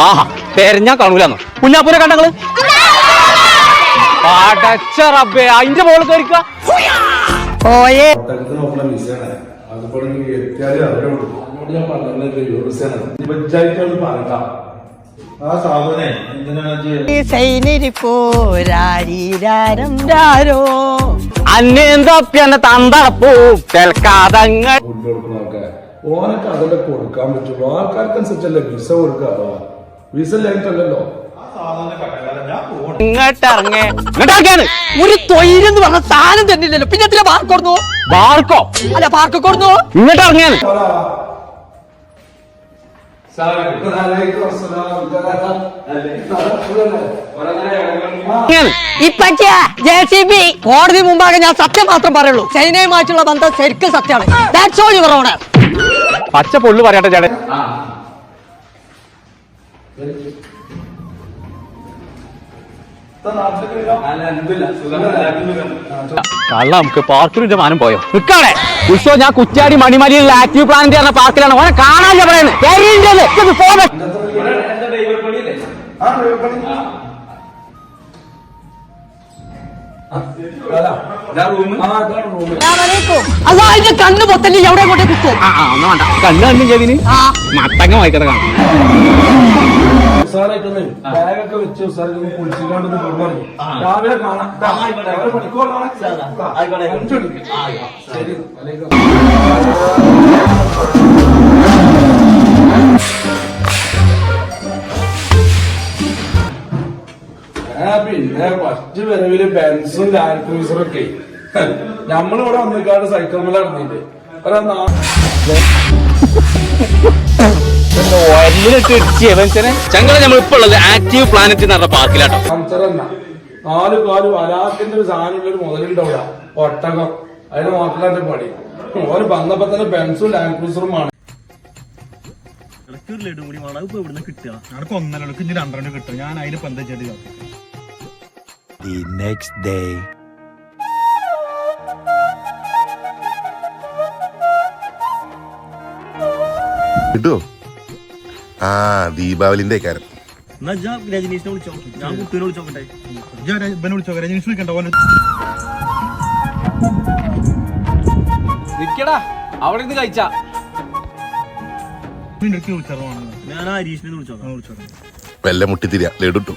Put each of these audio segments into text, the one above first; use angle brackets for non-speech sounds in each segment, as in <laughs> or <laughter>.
ആഹാ തെരഞ്ഞാ കാണൂലെന്നോ. കുഞ്ഞാപ്പൂരെ കണ്ടങ്ങൾ റബ്ബേ അതിന്റെ മോൾ കയറിക്ക. അതുപോലെ തെൽക്കാതങ്ങൾ കൊടുക്കുന്നതൊക്കെ ഓനൊക്കെ അതൊക്കെ കൊടുക്കാൻ പറ്റുള്ളൂ. ആൾക്കാർക്കനുസരിച്ചല്ലേ വിസ കൊടുക്കുക വിസ ഇല്ലായിട്ടല്ലല്ലോ ഇങ്ങോട്ടിറങ്ങേ. കഴിഞ്ഞിട്ടല്ലോ ഒരു തൊയിലെന്ന് പറഞ്ഞ സാധനം തന്നില്ലല്ലോ. പിന്നെ എത്ര പാർക്ക് കൊടുന്നു? ബാർക്കോ അല്ല പാർക്ക് കൊടുന്നു? ഇങ്ങോട്ട് ഇറങ്ങിയാണ് കോടതി മുമ്പാകെ ഞാൻ സത്യം മാത്രം പറയുള്ളൂ. ചൈനയുമായിട്ടുള്ള ബന്ധം ശരിക്കും സത്യമാണ്. ദാറ്റ്സ് ഓൾ യുവർ ഓണർ പച്ച പൊള്ളു പറയട്ടെ ചേട്ടൻ. കള്ള നമുക്ക് പാർക്കിൽ മാനം പോയോ? നിക്കാണേ. ഉത്സവം ഞാൻ കുറ്റാടി മണിമലയിലുള്ള ആക്റ്റീവ് പ്ലാന്റ് പറഞ്ഞ പാർക്കിലാണ്. ഓനെ കാണാൻ പറയുന്നത്. കണ്ണ് പൊത്തല്ലേ എവിടെ കൊണ്ട് കുത്തും കണ്ണു കണ്ണു മത്തങ്ങ വായിക്കട്ടെ കാണാം. ഉസാറായിട്ടൊന്ന് ബാഗൊക്കെ വെച്ച് ഉസാറിൽ കുളിച്ചിക്കാണ്ടൊന്ന് പറഞ്ഞു രാവിലെ കാണാം. ട്ടാ. രാവിലെ പണിക്ക് പോകണം. ട്ടാ. അഞ്ച് മണിക്ക്. ശരി. പിന്നെ ഫസ്റ്റ് വരവിൽ ബെൻസും ലാൻഡ് ക്രൂസറും ഒക്കെ നമ്മളിവിടെ വന്നിക്കാണ്ട് സൈക്കിൾ മേലെ ഇറങ്ങിയിട്ട് ഒരാ ചങ്ങളെ നമ്മൾ ഇപ്പൊ ഉള്ളത് ആക്റ്റീവ് പ്ലാനറ്റ് എന്ന് പറഞ്ഞ പാർക്കിലാട്ടോ. നാല് കാലും അലാക്കിന്റെ ഒരു സാധനമുള്ള ഒരു മുതലുണ്ടാവില്ല ഒട്ടകം. അതിന് മാത്രമല്ല പണി. ഓര് വന്നപ്പോ തന്നെ ബെൻസും ലാൻഡ് ക്രൂസറുമാണ് ഞങ്ങൾക്ക് ഒന്നരക്ക് ഇനി രണ്ടെണ്ണം കിട്ടും. ഞാൻ അതിന് ചെയ്ത് the next day. കിട്ടുമോ ആ ദീപാവലിന്റെ കാര്യം. രജനീഷിനെ വിളിച്ചോ? ഞാൻ കുട്ടീനെ വിളിച്ചോക്കട്ടെ ഇവനെ വിളിച്ചോ? രജനീഷ് വിളിക്കണ്ട ഓനെ. നിക്കടാ. അവിടെ കഴിച്ചാ. ഞാൻ ഹരീഷിനെ വിളിച്ചോ വിളിച്ചോ വെല്ല മുട്ടിത്തിരിയ. ലഡുട്ടു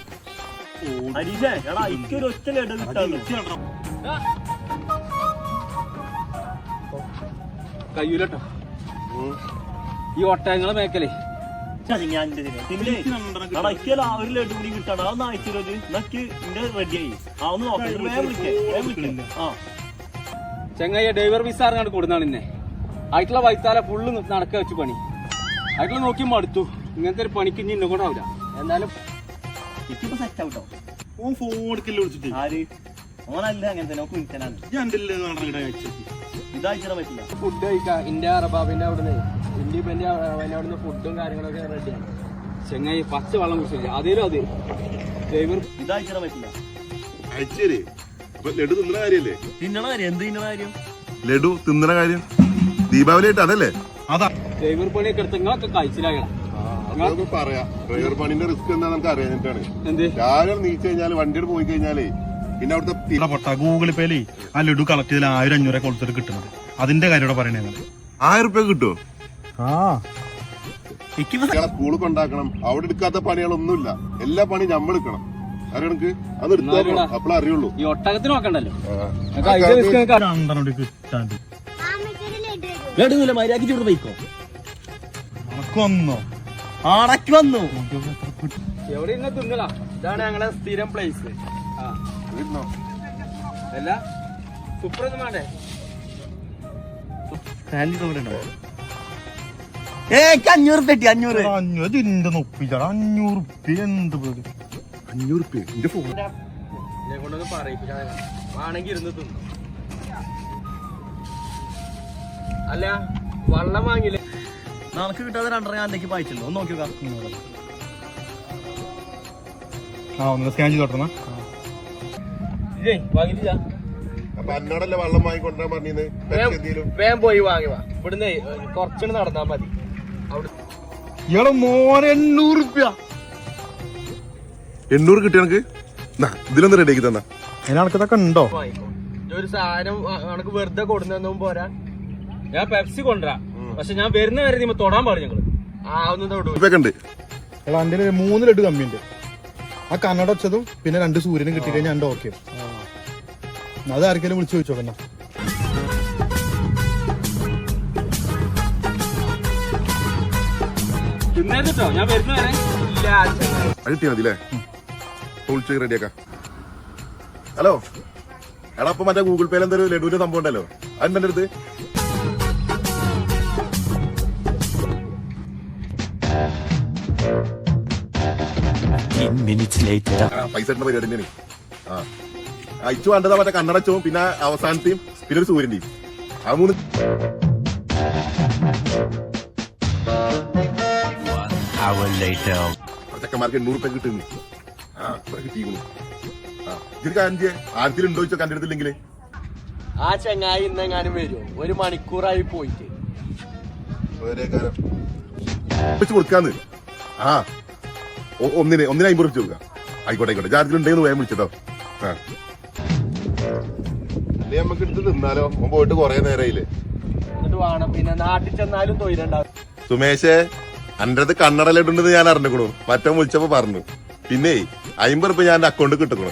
ഹരീഷേ എടാ എനിക്കൊരു ഒറ്റ ലഡു കയ്യൂലട്ടോ. ഈ ഒട്ടയങ്ങളെ മേക്കലേ. ഒരു ലഡു കൂടി കിട്ടാണ് നക്ക് റെഡിയായി ആ ഒന്ന് നോക്കാം. ചെങ്ങയ്യ ഡ്രൈവർ വിസ അറിഞ്ഞാണ് കൊടുന്നാണ് ഇന്നെ? ആയിട്ടുള്ള വൈത്താല ഫുള്ള് നടക്ക വെച്ച് പണി. ആയിട്ടുള്ള നോക്കി മടുത്തു ഇങ്ങനത്തെ ഒരു പണിക്ക് ഇനി ഇന്നും കൊണ്ടാവില്ല എന്നാലും ഇപ്പൊ സെറ്റ് ആവട്ടോ? ഓൻ ഫോൺ എടുക്കല്ലേ വിളിച്ചിട്ട്? ആര്? ഓനല്ല അങ്ങനെ തന്നെ. ഞാൻ ഇതാഴ്ച പറ്റില്ല ഫുഡ് കഴിക്കാം. ഇന്ത്യ റബാബിന്റെ അവിടുന്ന്. ഇന്ത്യ ഇപ്പൊ എന്റെ അവിടുന്ന് ഫുഡും കാര്യങ്ങളൊക്കെ റെഡിയാണ് ചെങ്ങായി പച്ച വെള്ളം കുടിച്ചില്ല അതേലും അത്. ഡ്രൈവർ ഇതാഴ്ച പറ്റില്ല അയച്ചേരി ലഡു തിന്നണ കാര്യല്ലേ? തിന്നണ കാര്യം. എന്ത് തിന്നണ കാര്യം? ലഡു തിന്നണ കാര്യം. ദീപാവലി ആയിട്ട് അതല്ലേ? അതാ. ഡ്രൈവർ പണിയൊക്കെ എടുത്ത് നിങ്ങളൊക്കെ കഴിച്ചിലാകണം. പറയാ. ഡ്രൈവർ പണിന്റെ റിസ്ക് എന്താ നമുക്ക് അറിയാനിട്ടാണ് എന്ത്? രാവിലെ നീച്ചു കഴിഞ്ഞാൽ വണ്ടിയുടെ പോയി കഴിഞ്ഞാലേ പിന്നെ അവിടുത്തെ പൊട്ട. ഗൂഗിൾ പേലേ ആ ലഡു കളക്ട് ചെയ്താൽ ആയിരം അഞ്ഞൂറെ കൊടുത്തിട്ട് കിട്ടുന്നത്. അതിന്റെ കാര്യം ഇവിടെ പറയണേ. ആയിരം റുപ്യ കിട്ടുമോ ആ. സ്കൂൾ കൊണ്ടാക്കണം അവിടെ എടുക്കാത്ത പണികളൊന്നുമില്ല. എല്ലാ പണിയും നമ്മൾ എടുക്കണം. അറിയണക്ക് അത് എടുത്താൽ അപ്പോഴേ അറിയുള്ളൂ. ഈ ഒട്ടകത്തിന് നോക്കണ്ടല്ലോ. ആ. ഞങ്ങൾക്ക് അതിന്റെ risk ഞങ്ങൾക്ക് രണ്ടെണ്ണം കൂടി കിട്ടാണ്ട് കേടുന്നില്ല മര്യാദയ്ക്ക് ചൂട് പോയിക്കോ. നമുക്ക് വന്നോ? ആടക്ക് വന്നു. എവിടെ ഇന്ന് തിന്നലാ? ഇതാണ് ഞങ്ങളെ സ്ഥിരം പ്ലേസ് ഇരുന്നോ? അല്ല സൂപ്പറൊന്നും വേണ്ടേ? അഞ്ഞൂറ് പെട്ടി അഞ്ഞൂറ്. അഞ്ഞൂറ് ഇതിന്റെ നൊപ്പിച്ചാണ് അഞ്ഞൂറ് ഉറുപ്പ്യ എന്ത് പേര് അഞ്ഞൂറ് റുപ്യ എന്റെ ഫോൺ കൊണ്ടൊന്ന് പറയിപ്പിച്ചാ വേണമെങ്കിൽ ഇരുന്ന് തിന്നു. അല്ല വള്ളം വാങ്ങില്ലേ? നമുക്ക് കിട്ടാതെ രണ്ടര ഞാൻ എന്തൊക്കെ വായിച്ചല്ലോ ഒന്ന് നോക്കി ആ ഒന്ന് സ്കാൻ ചെയ്ത് വാങ്ങിയില്ല അപ്പൊ എന്നോടല്ലേ വെള്ളം വാങ്ങിക്കൊണ്ടാ പറഞ്ഞത് വേഗം പോയി വാങ്ങി വാ. ഇവിടുന്ന് കുറച്ചുകൂടി നടന്നാ മതി. അവിടെ മോനെ എണ്ണൂറ് റുപ്യ. എണ്ണൂറ് കിട്ടിയ എനിക്ക് ഇതിലൊന്ന് റെഡി ആക്കി തന്നാ. അതിനൊക്കെ ഉണ്ടോ? ഒരു സാധനം കണക്ക് വെറുതെ കൊടുന്നതും പോരാ. ഞാൻ പെപ്സി കൊണ്ടുവരാ. പക്ഷെ ഞാൻ വരുന്ന വരെ നീ തൊടാൻ പറഞ്ഞു ഞങ്ങൾ. ആ ഒന്നും എടാ എന്റെ മൂന്ന് ലഡു കമ്മിയുണ്ട് ആ കണ്ണട വെച്ചതും പിന്നെ രണ്ട് സൂര്യനും കിട്ടി കഴിഞ്ഞാൽ രണ്ട് ഓക്കെ അത് ആർക്കെങ്കിലും വിളിച്ചു ചോദിച്ചോക്കണ്ട. റെഡിയാക്കാം ഹലോ എടാ അപ്പൊ മറ്റേ ഗൂഗിൾ പേയിൽ എന്തൊരു ലഡുവിന്റെ സംഭവം ഉണ്ടല്ലോ? അടുത്ത്? Minutes later. ആ, പൈസ പരിപാടി തന്നെയാണ്. ആ. അയച്ചു വേണ്ടതാ മറ്റേ കണ്ണടച്ചവും പിന്നെ അവസാനത്തെയും പിന്നെ ഒരു സൂര്യന്റെയും. ആ മൂന്ന് Hour later. ആ ചെക്കന്മാർക്ക് എണ്ണൂറ് രൂപ കിട്ടുന്നു ആ കിട്ടിയിരുന്നു ആ ഇതിന് കാര്യം ചെയ്യാം. ആർക്കെങ്കിലും ഉണ്ടോ ചോദിച്ചോ കണ്ടെടുത്തില്ലെങ്കിൽ ആ ചങ്ങായി ഇന്നെങ്ങാനും വരുമോ ഒരു മണിക്കൂറായി പോയിട്ട്. വെച്ച് കൊടുക്കാന്ന്. ആ ഒന്നിന് ഒന്നിന് അമ്പത് വെച്ച് കൊടുക്കാം. ആയിക്കോട്ടെ ആയിക്കോട്ടെ. ജാതിലുണ്ടെന്ന് ഉണ്ടെങ്കിൽ വേഗം വിളിച്ചോ ആ. അല്ലേ നമുക്ക് എടുത്ത് തിന്നാലോ? ഓൻ പോയിട്ട് കൊറേ നേരമായില്ലേ എന്നിട്ട് വേണം. പിന്നെ നാട്ടിൽ ചെന്നാലും തൊഴിലുണ്ടാവും. സുമേഷേ അന്റെ അടുത്ത് കണ്ണടലിട്ടുണ്ടെന്ന് ഞാൻ അറിഞ്ഞിക്കണു. മറ്റോ വിളിച്ചപ്പോ പറഞ്ഞു. പിന്നെ അയിമ്പത് റുപ്യ ഞാൻ എന്റെ അക്കൗണ്ട് കിട്ടുക്കണു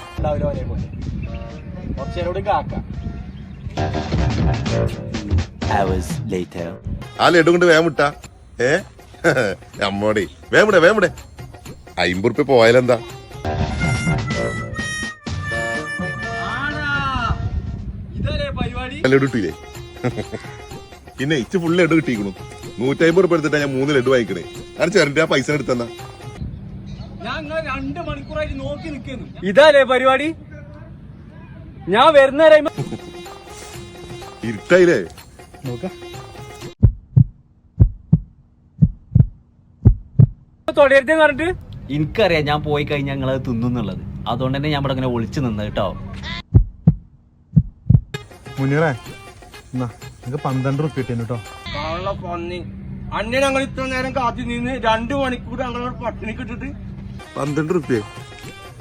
later. ആ ലഡു കൊണ്ട് വേം വിട്ടാ. ഏ? <laughs> അമ്മോടെ വേം വിടേ വേം വിടേ. അമ്പത് റുപ്യ പോയാലെന്താ? ഇതല്ലേ പരിപാടി ലഡു കിട്ടിയില്ലേ പിന്നെ ഇച്ച് ഫുൾ ലഡു കിട്ടിയിരിക്കണു. നൂറ്റമ്പത് റുപ്യ എടുത്തിട്ടാ ഞാൻ മൂന്ന് ലഡു വാങ്ങിക്കണേ. ഞാൻ ചെറിന്റെ ആ പൈസ എടുത്തെന്നാ രണ്ട് മണിക്കൂറായിട്ട് നോക്കി നിൽക്കുന്നു. ഇതല്ലേ പരിപാടി? ഞാൻ വരുന്ന വരെ ഇരുട്ടായില്ലേ? നോക്കാം. തൊടരുതെന്ന് പറഞ്ഞിട്ട്? എനിക്കറിയാം ഞാൻ പോയി കഴിഞ്ഞാൽ ഞങ്ങൾ അത് തിന്നുന്നുള്ളത്. അതുകൊണ്ട് തന്നെ ഞാൻ ഇവിടെ അങ്ങനെ ഒളിച്ചു നിന്ന് കേട്ടോ. മുന്നീറേ? എന്നാ നിങ്ങക്ക് പന്ത്രണ്ട് റുപ്യ കിട്ടിയാണ് കേട്ടോ. പന്നി. അന്നെ ഞങ്ങൾ ഇത്ര നേരം കാത്തി നിന്ന് രണ്ട് മണിക്കൂർ ഞങ്ങളോട് പട്ടിണി കിട്ടിട്ട് പന്ത്രണ്ട് റുപ്യ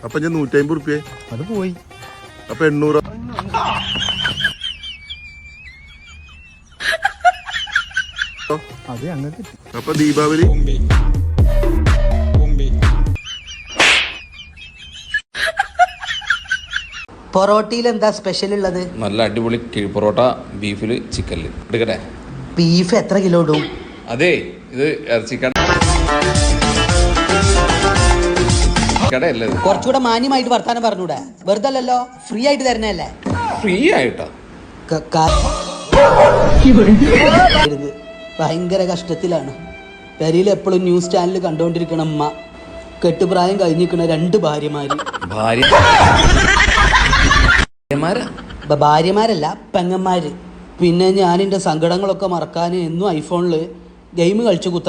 അപ്പൊ ഞാൻ നൂറ്റമ്പത് റുപ്യ അത് പോയി. അപ്പൊ എണ്ണൂറ്. അത് അങ്ങനെ കിട്ടി. അപ്പൊ ദീപാവലി. പൊറോട്ടയിൽ എന്താ സ്പെഷ്യൽ ഉള്ളത് നല്ല അടിപൊളി കിഴിപ്പൊറോട്ട ബീഫിൽ ചിക്കനിൽ. എടുക്കട്ടെ? ബീഫ് എത്ര കിലോ ഇടും? അതെ ഇത് ഇറച്ചിക്കട കടയല്ല ഇത്? കുറച്ചുകൂടെ മാന്യമായിട്ട് വർത്താനം പറഞ്ഞൂടെ. വെറുതെ അല്ലല്ലോ ഫ്രീ ആയിട്ട് തരണല്ലേ ഫ്രീ ആയിട്ടാ. ക- ക- ഇത് ഭയങ്കര കഷ്ടത്തിലാണ്. പെരിയിൽ എപ്പോഴും ന്യൂസ് ചാനൽ കണ്ടോണ്ടിരിക്കണ അമ്മ കെട്ടുപ്രായം കഴിഞ്ഞിരിക്കണ രണ്ട് ഭാര്യമാര്. ഭാര്യ ഭാര്യമാരല്ല പെങ്ങന്മാര്. പിന്നെ ഞാൻ എന്റെ സങ്കടങ്ങളൊക്കെ മറക്കാൻ എന്നും ഐഫോണിൽ ഗെയിം കളിച്ച് കുത്ത